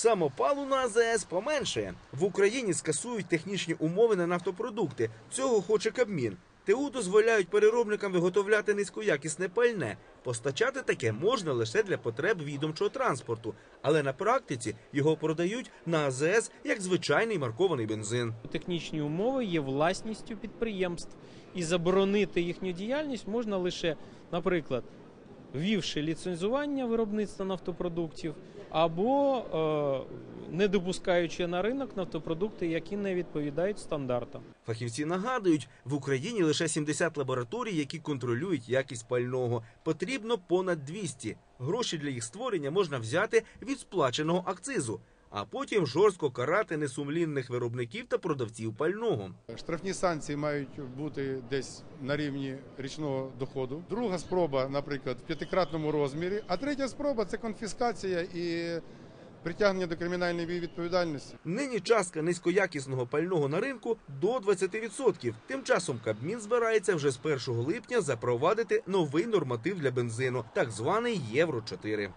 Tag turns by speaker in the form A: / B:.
A: Самопалу на АЗС поменшає. В Україні скасують технічні умови на нафтопродукти. Цього хоче Кабмін. ТУ дозволяють переробникам виготовляти низькоякісне пальне. Постачати таке можна лише для потреб відомчого транспорту, але на практиці його продають на АЗС як звичайний маркований бензин.
B: Технічні умови є власністю підприємств, і заборонити їхню діяльність можна лише, наприклад, ввівши ліцензування виробництва нафтопродуктів або е, не допускаючи на ринок нафтопродукти, які не відповідають стандартам.
A: Фахівці нагадують, в Україні лише 70 лабораторій, які контролюють якість пального. Потрібно понад 200. Гроші для їх створення можна взяти від сплаченого акцизу, а потім жорстко карати несумлінних виробників та продавців пального.
C: Штрафні санкції мають бути десь на рівні річного доходу. Друга спроба, наприклад, в п'ятикратному розмірі. А третя спроба це конфіскація і притягнення до кримінальної відповідальності.
A: Нині частка низькоякісного пального на ринку до 20%. Тим часом Кабмін збирається вже з 1 липня запровадити новий норматив для бензину, так званий Євро 4